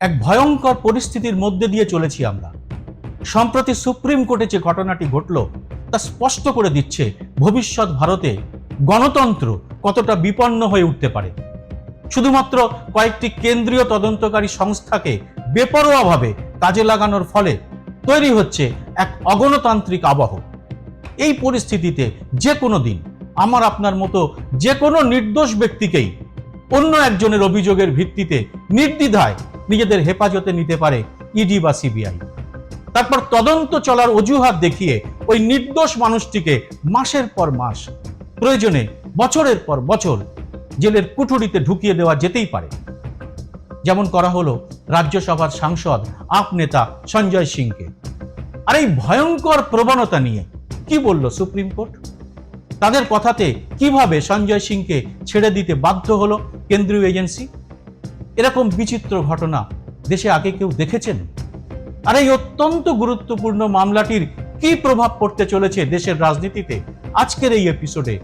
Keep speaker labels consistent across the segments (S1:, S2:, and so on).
S1: এক ভয়ঙ্কর পরিস্থিতির মধ্যে দিয়ে চলেছি আমরা। সম্প্রতি সুপ্রিম কোর্টে যে ঘটনাটি ঘটল, তা স্পষ্ট করে দিচ্ছে ভবিষ্যৎ ভারতে গণতন্ত্র কতটা বিপন্ন হয়ে উঠতে পারে। শুধুমাত্র কয়েকটি কেন্দ্রীয় তদন্তকারী সংস্থাকে বেপরোয়াভাবে কাজে লাগানোর ফলে তৈরি হচ্ছে এক অগণতান্ত্রিক আবহ। এই পরিস্থিতিতে যে কোনো দিন আমার আপনার মতো যে কোনো নির্দোষ ব্যক্তিকেই অন্য একজনের অভিযোগের ভিত্তিতে নির্দ্বিধায় নিজেদের হেফাজতে নিতে পারে ইডি বা সিবিআই। তারপর তদন্ত চলার অজুহাত দেখিয়ে ওই নির্দোষ মানুষটিকে মাসের পর মাস, প্রয়োজনে বছরের পর বছর জেলের কুঠুরিতে ঢুকিয়ে দেওয়া যেতেই পারে। যেমন করা হলো রাজ্যসভার সাংসদ আপ নেতা সঞ্জয় সিংকে। আর এই ভয়ঙ্কর প্রবণতা নিয়ে কি বলল সুপ্রিম কোর্ট? তাদের কথাতে কীভাবে সঞ্জয় সিংকে ছেড়ে দিতে বাধ্য হলো কেন্দ্রীয় এজেন্সি? এরকম বিচিত্র ঘটনা দেশে আগে কেউ দেখেছেন? আর এই অত্যন্ত গুরুত্বপূর্ণ মামলাটির কি প্রভাব পড়তে চলেছে দেশের রাজনীতিতে? আজকের এই এপিসোডে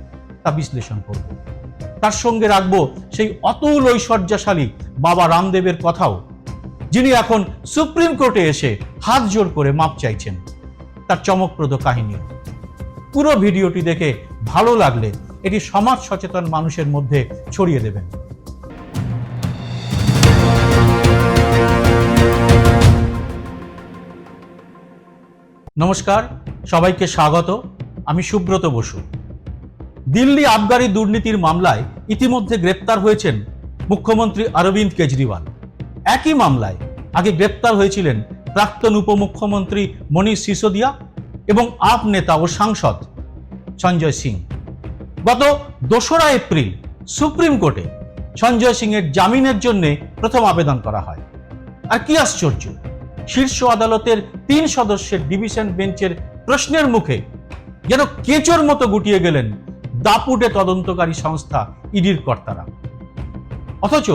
S1: তা বিশ্লেষণ করব। তার সঙ্গে রাখব সেই অতুল ঐশ্বর্যশালী বাবা রামদেবের কথাও, যিনি এখন সুপ্রিম কোর্টে এসে হাত জোর করে মাপ চাইছেন। তার চমকপ্রদ কাহিনী। পুরো ভিডিওটি দেখে ভালো লাগলে এটি সমাজ সচেতন মানুষের মধ্যে ছড়িয়ে দেবেন। নমস্কার, সবাইকে স্বাগত। আমি সুব্রত বসু। দিল্লি আবগারি দুর্নীতির মামলায় ইতিমধ্যে গ্রেপ্তার হয়েছেন মুখ্যমন্ত্রী অরবিন্দ কেজরিওয়াল। একই মামলায় আগে গ্রেপ্তার হয়েছিলেন প্রাক্তন উপমুখ্যমন্ত্রী মনীষ সিসোদিয়া এবং আপ নেতা ও সাংসদ সঞ্জয় সিং। গত দোসরা এপ্রিল সুপ্রিম কোর্টে সঞ্জয় সিং এর জামিনের জন্য প্রথম আবেদন করা হয়। আর কি আশ্চর্য শীর্ষ আদালতের তিন সদস্যের ডিভিশন বেঞ্চের প্রশ্নের মুখে যেন কেঁচোর মতো গুটিয়ে গেলেন দাপুটে তদন্তকারী সংস্থা ইডির কর্তারা। অথচ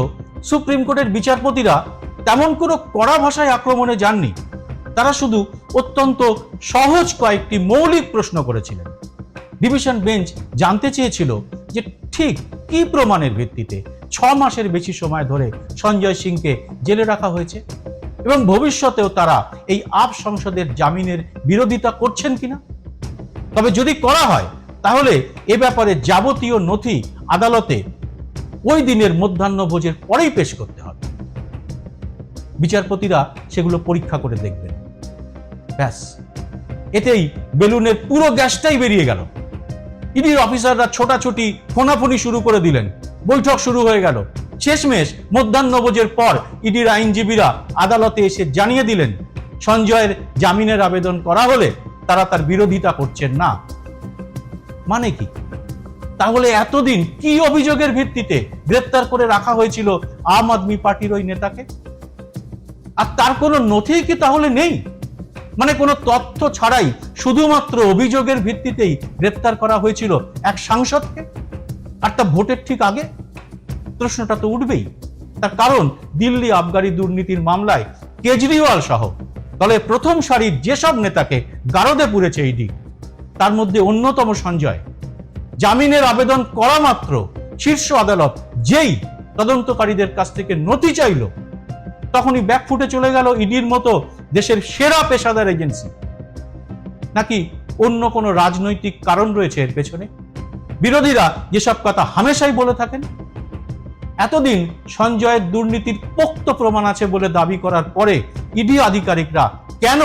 S1: সুপ্রিম কোর্টের বিচারপতিরা তেমন কোনো কড়া ভাষায় আক্রমণে যাননি, তারা শুধু অত্যন্ত সহজ কয়েকটি মৌলিক প্রশ্ন করেছিলেন। ডিভিশন বেঞ্চ জানতে চেয়েছিল যে ঠিক কি প্রমাণের ভিত্তিতে ছ মাসের বেশি সময় ধরে সঞ্জয় সিংকে জেলে রাখা হয়েছে। এবং ভবিষ্যতেও তারা এই আপ সংসদের জামিনের বিরোধিতা করছেন কিনা? তবে যদি করা হয়, তাহলে এ ব্যাপারে যাবতীয় নথি আদালতে ওই দিনের মধ্যাহ্নভোজের পরেই পেশ করতে হবে। বিচারপতিরা সেগুলো পরীক্ষা করে দেখবেন। ব্যাস। এতেই বেলুনের পুরো গ্যাসটাই বেরিয়ে গেল। ইডির অফিসাররা ছোটাছুটি, ফোনাফোনি শুরু করে দিলেন। বৈঠক শুরু হয়ে গেল। শেষমেশ মধ্যাহ্নভোজের পর ইডির আইনজীবীরা আদালতে এসে জানিয়ে দিলেন, সঞ্জয়ের জামিনের আবেদন করা হলে তারা তার বিরোধিতা করছেন না। মানে কি? তাহলে এতদিন কি অভিযোগের ভিত্তিতে গ্রেপ্তার করে রাখা হয়েছিল আম আদমি পার্টির ওই নেতাকে? আর তার কোনো নথি কি তাহলে নেই? মানে কোনো তথ্য ছাড়াই শুধুমাত্র অভিযোগের ভিত্তিতেই গ্রেপ্তার করা হয়েছিল এক সাংসদকে? আর তা ভোটের ঠিক আগে? প্রশ্নটা তো উঠবেই। তার কারণ, দিল্লি আবগারি দুর্নীতির মামলায় কেজরিওয়াল সহ দলের প্রথম সারির যেসব নেতাকে গারদে পুরেছে ইডি, তার মধ্যে অন্যতম সঞ্জয়। জামিনের আবেদন করা মাত্র শীর্ষ আদালত যেই তদন্তকারীদের কাছ থেকে নথি চাইল, তখনই ব্যাক ফুটে চলে গেল ইডির মতো দেশের সেরা পেশাদার এজেন্সি। নাকি অন্য কোনো রাজনৈতিক কারণ রয়েছে এর পেছনে? বিরোধীরা যেসব কথা হামেশাই বলে থাকেন এতদিন সঞ্জয়ের দুর্নীতির পোক্ত প্রমাণ আছে বলে দাবি করার পরে ইডি আধিকারিকরা কেন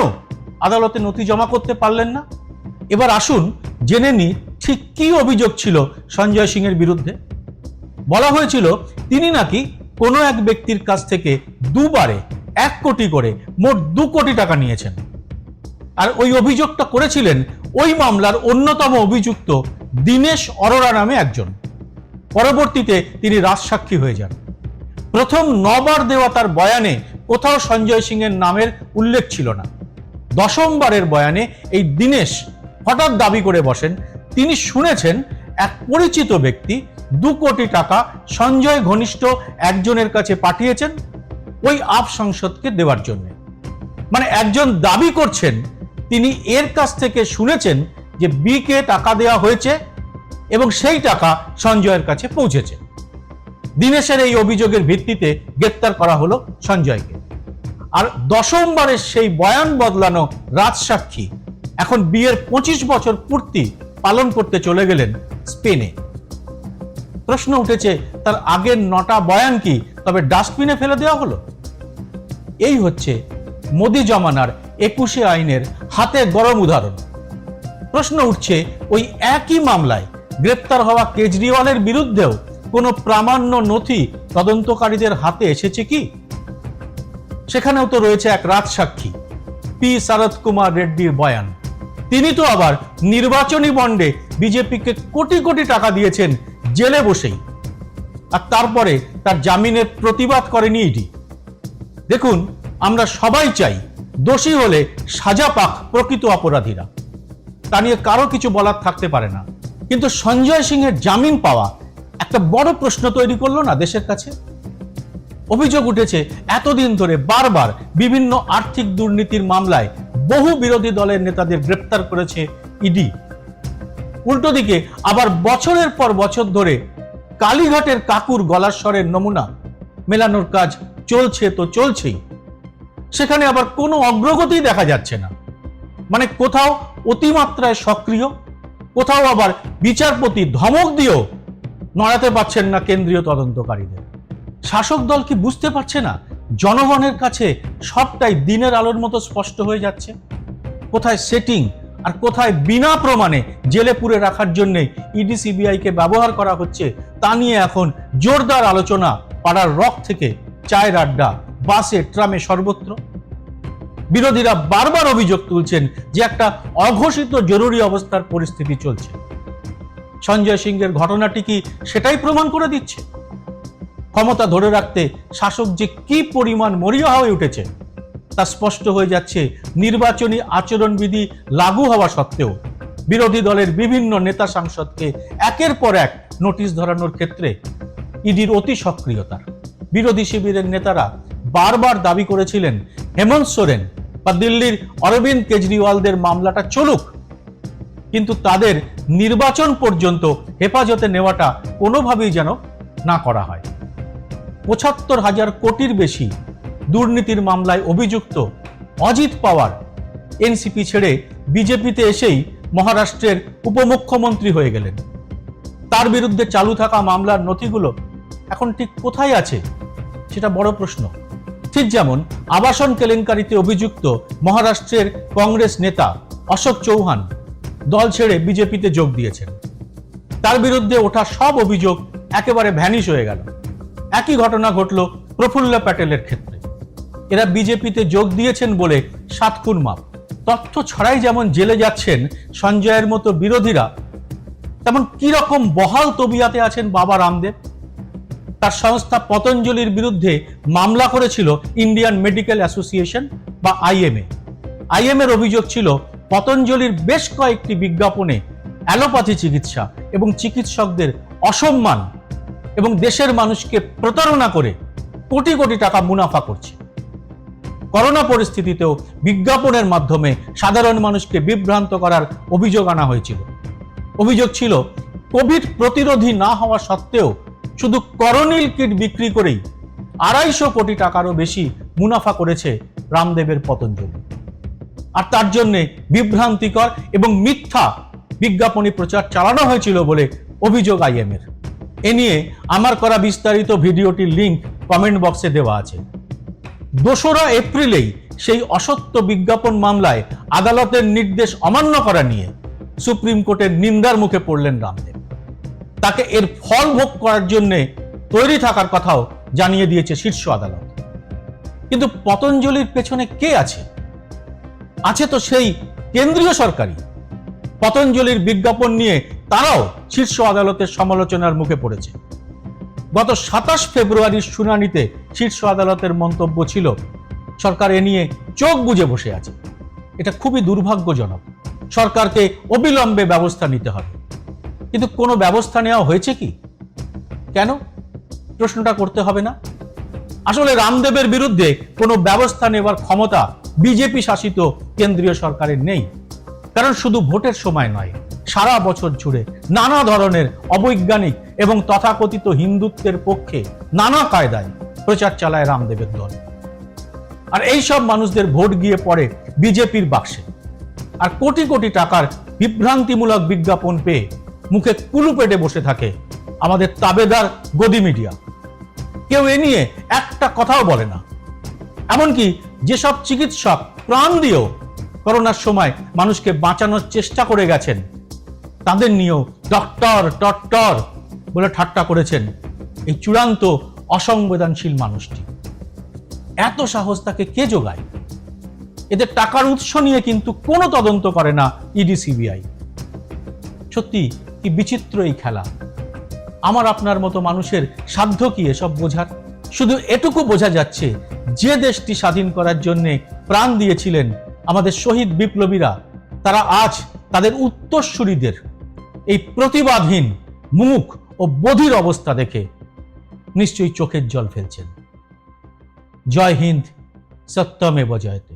S1: আদালতে নথি জমা করতে পারলেন না? এবার আসুন জেনে নি ঠিক কি অভিযোগ ছিল সঞ্জয় সিং এর বিরুদ্ধে। বলা হয়েছিল তিনি নাকি কোনো এক ব্যক্তির কাছ থেকে দুবারে এক কোটি করে, মোট দু কোটি টাকা নিয়েছেন। আর ওই অভিযোগটা করেছিলেন ওই মামলার অন্যতম অভিযুক্ত দীনেশ অরোরা নামে একজন। পরবর্তীতে তিনি রাজসাক্ষী হয়ে যান। প্রথম নবার দেওয়া তার বয়ানে কোথাও সঞ্জয় সিং এর নামের উল্লেখ ছিল না। দশমবারের বয়ানে এই দীনেশ হঠাৎ দাবি করে বসেন, তিনি শুনেছেন এক পরিচিত ব্যক্তি দু কোটি টাকা সঞ্জয় ঘনিষ্ঠ একজনের কাছে পাঠিয়েছেন ওই আপ সংসদকে দেওয়ার জন্য। মানে একজন দাবি করছেন, তিনি এর কাছ থেকে শুনেছেন যে বিকে টাকা দেওয়া হয়েছে এবং সেই টাকা সঞ্জয়ের কাছে পৌঁছেছে। দিনেশের এই অভিযোগের ভিত্তিতে গ্রেপ্তার করা হলো সঞ্জয়কে। আর দশমবারের সেই বয়ান বদলানো রাজসাক্ষী এখন বিয়ের পঁচিশ বছর পূর্তি পালন করতে চলে গেলেন স্পেনে। প্রশ্ন উঠেছে, তার আগের নটা বয়ান কি তবে ডাস্টবিনে ফেলে দেওয়া হলো? এই হচ্ছে মোদি জমানার একুশে আইনের হাতে গরম উদাহরণ। প্রশ্ন উঠছে, ওই একই মামলায় গ্রেপ্তার হওয়া কেজরিওয়ালের বিরুদ্ধেও কোনো প্রামাণ্য নথি তদন্তকারীদের হাতে এসেছে কি? সেখানেও তো রয়েছে এক রাজসাক্ষী পি শরৎ কুমার রেড্ডির বয়ান। তিনি তো আবার নির্বাচনী বন্ডে বিজেপিকে কোটি কোটি টাকা দিয়েছেন জেলে বসেই। আর তারপরে তার জামিনের প্রতিবাদ করেনি ইডি। দেখুন, আমরা সবাই চাই দোষী হলে সাজা পাক প্রকৃত অপরাধীরা। তা নিয়ে কারও কিছু বলার থাকতে পারে না। কিন্তু সঞ্জয় সিংহের জামিন পাওয়া একটা বড় প্রশ্ন তৈরি করল না দেশের কাছে? অভিযোগ উঠেছে, এতদিন ধরে বারবার বিভিন্ন আর্থিক দুর্নীতির মামলায় বহু বিরোধী দলের নেতাদের গ্রেপ্তার করেছে ইডি। উল্টো দিকে আবার বছরের পর বছর ধরে কালীঘাটের কাকুর গলার স্বরের নমুনা, মেলানোর কাজ চলছে তো চলছেই। সেখানে আবার কোনো অগ্রগতি দেখা যাচ্ছে না। মানে কোথাও অতিমাত্রায় সক্রিয় কোথাও আবার বিচারপতি ধমক দিয়েও নড়াতে পারছেন না কেন্দ্রীয় তদন্তকারীদের। শাসক দল কি বুঝতে পারছে না জনগণের কাছে সবটাই দিনের আলোর মতো স্পষ্ট হয়ে যাচ্ছে? কোথায় সেটিং আর কোথায় বিনা প্রমাণে জেলে পুরে রাখার জন্য ইডি সিবিআইকে ব্যবহার করা হচ্ছে, তা নিয়ে এখন জোরদার আলোচনা পাড়ার রক থেকে চায়ের আড্ডা, বাসে, ট্রামে সর্বত্র। বিরোধীরা বারবার অভিযোগ তুলছেন যে একটা অঘোষিত জরুরি অবস্থার পরিস্থিতি চলছে। সঞ্জয় সিংয়ের ঘটনাটি কি সেটাই প্রমাণ করে দিচ্ছে? ক্ষমতা ধরে রাখতে শাসক যে কি পরিমাণ মরিয়া হয়ে উঠেছে, তা স্পষ্ট হয়ে যাচ্ছে নির্বাচনী আচরণবিধি লাগু হওয়া সত্ত্বেও। বিরোধী দলের বিভিন্ন নেতা সাংসদকে একের পর এক নোটিশ ধরানোর ক্ষেত্রে ইডির অতি সক্রিয়তার। বিরোধী শিবিরের নেতারা বারবার দাবি করেছিলেন হেমন্ত সোরেন বা দিল্লির অরবিন্দ কেজরিওয়ালদের মামলাটা চলুক, কিন্তু তাদের নির্বাচন পর্যন্ত হেফাজতে নেওয়াটা কোনোভাবেই যেন না করা হয়। পঁচাত্তর হাজার কোটির বেশি দুর্নীতির মামলায় অভিযুক্ত অজিত পাওয়ার এনসিপি ছেড়ে বিজেপিতে এসেই মহারাষ্ট্রের উপমুখ্যমন্ত্রী হয়ে গেলেন। তার বিরুদ্ধে চালু থাকা মামলার নথিগুলো এখন ঠিক কোথায় আছে সেটা বড় প্রশ্ন। ঠিক যেমন আবাসন কেলেঙ্কারিতে অভিযুক্ত মহারাষ্ট্রের কংগ্রেস নেতা অশোক চৌহান দল ছেড়ে বিজেপিতে যোগ দিয়েছেন। তার বিরুদ্ধে ওঠা সব অভিযোগ একেবারে ভ্যানিশ হয়ে গেল। একই ঘটনা ঘটল প্রফুল্ল প্যাটেলের ক্ষেত্রে। এরা বিজেপিতে যোগ দিয়েছেন বলে সাত খুন মাপ। তথ্য ছড়াই যেমন জেলে যাচ্ছেন সঞ্জয়ের মতো বিরোধীরা, তেমন কি রকম বহাল তবিয়াতে আছেন বাবা রামদেব? তার সংস্থা পতঞ্জলির বিরুদ্ধে মামলা করেছিল ইন্ডিয়ান মেডিকেল অ্যাসোসিয়েশন বা আইএমএ। আইএমএর অভিযোগ ছিল, পতঞ্জলির বেশ কয়েকটি বিজ্ঞাপনে অ্যালোপ্যাথি চিকিৎসা এবং চিকিৎসকদের অসম্মান এবং দেশের মানুষকে প্রতারণা করে কোটি কোটি টাকা মুনাফা করছে। করোনা পরিস্থিতিতেও বিজ্ঞাপনের মাধ্যমে সাধারণ মানুষকে বিভ্রান্ত করার অভিযোগ আনা হয়েছিল। অভিযোগ ছিল, কোভিড প্রতিরোধী না হওয়া সত্ত্বেও শুধু করোনিল কিট বিক্রি করেই আড়াইশো কোটি টাকারও বেশি মুনাফা করেছে রামদেবের পতঞ্জলি। আর তার জন্যে বিভ্রান্তিকর এবং মিথ্যা বিজ্ঞাপনী প্রচার চালানো হয়েছিল বলে অভিযোগ আইএমের। এ নিয়ে আমার করা বিস্তারিত ভিডিওটির লিংক কমেন্ট বক্সে দেওয়া আছে। দোসরা এপ্রিলেই সেই অসত্য বিজ্ঞাপন মামলায় আদালতের নির্দেশ অমান্য করা নিয়ে সুপ্রিম কোর্টের নিন্দার মুখে পড়লেন রামদেব। তাকে এর ফল ভোগ করার জন্য তৈরি থাকার কথাও জানিয়ে দিয়েছে শীর্ষ আদালত। কিন্তু পতঞ্জলির পেছনে কে আছে? আছে তো সেই কেন্দ্রীয় সরকারই। পতঞ্জলির বিজ্ঞাপন নিয়ে তারাও শীর্ষ আদালতের সমালোচনার মুখে পড়েছে। গত সাতাশ ফেব্রুয়ারির শুনানিতে শীর্ষ আদালতের মন্তব্য ছিল, সরকার এ নিয়ে চোখ বুজে বসে আছে। এটা খুবই দুর্ভাগ্যজনক। সরকারকে অবিলম্বে ব্যবস্থা নিতে হবে। কিন্তু কোনো ব্যবস্থা নেওয়া হয়েছে কি? কেন? প্রশ্নটা করতে হবে না। আসলে রামদেবের বিরুদ্ধে কোনো ব্যবস্থা নেওয়ার ক্ষমতা বিজেপি শাসিত কেন্দ্রীয় সরকারের নেই। কারণ শুধু ভোটের সময় নয়, সারা বছর জুড়ে নানা ধরনের অবৈজ্ঞানিক এবং তথাকথিত হিন্দুত্বের পক্ষে নানা কায়দায় প্রচার চালায় রামদেবের দল। আর এই সব মানুষদের ভোট গিয়ে পড়ে বিজেপির বাক্সে। আর কোটি কোটি টাকার বিভ্রান্তিমূলক বিজ্ঞাপন পেয়ে মুখে কুলু পেটে বসে থাকে। আমাদের তাবেদার গদি মিডিয়া। কেউ এ নিয়ে একটা কথাও বলে না। এমনকি যেসব চিকিৎসক প্রাণ দিয়েও করোনার সময় মানুষকে বাঁচানোর চেষ্টা করে গেছেন, তাদের নিয়েও ডক্টর, টট্টর বলে ঠাট্টা করেছেন এই চূড়ান্ত অসংবেদনশীল মানুষটি। এত সাহস তাকে কে যোগায়? এদের টাকার উৎস নিয়ে কিন্তু কোনো তদন্ত করে না ইডি, সিবিআই। সত্যি কি বিচিত্র এই খেলা? আমার আপনার মতো মানুষের সাধ্য কি এসব বোঝার? শুধু এটুকু বোঝা যাচ্ছে, যে দেশটি স্বাধীন করার জন্য প্রাণ দিয়েছিলেন আমাদের শহীদ বিপ্লবীরা, তারা আজ তাদের উত্তরসূরিদের এই প্রতিবাদহীন মুখ ও বধির অবস্থা দেখে নিশ্চয়ই চোখের জল ফেলছেন। জয় হিন্দ, সত্যমেব জয়তে।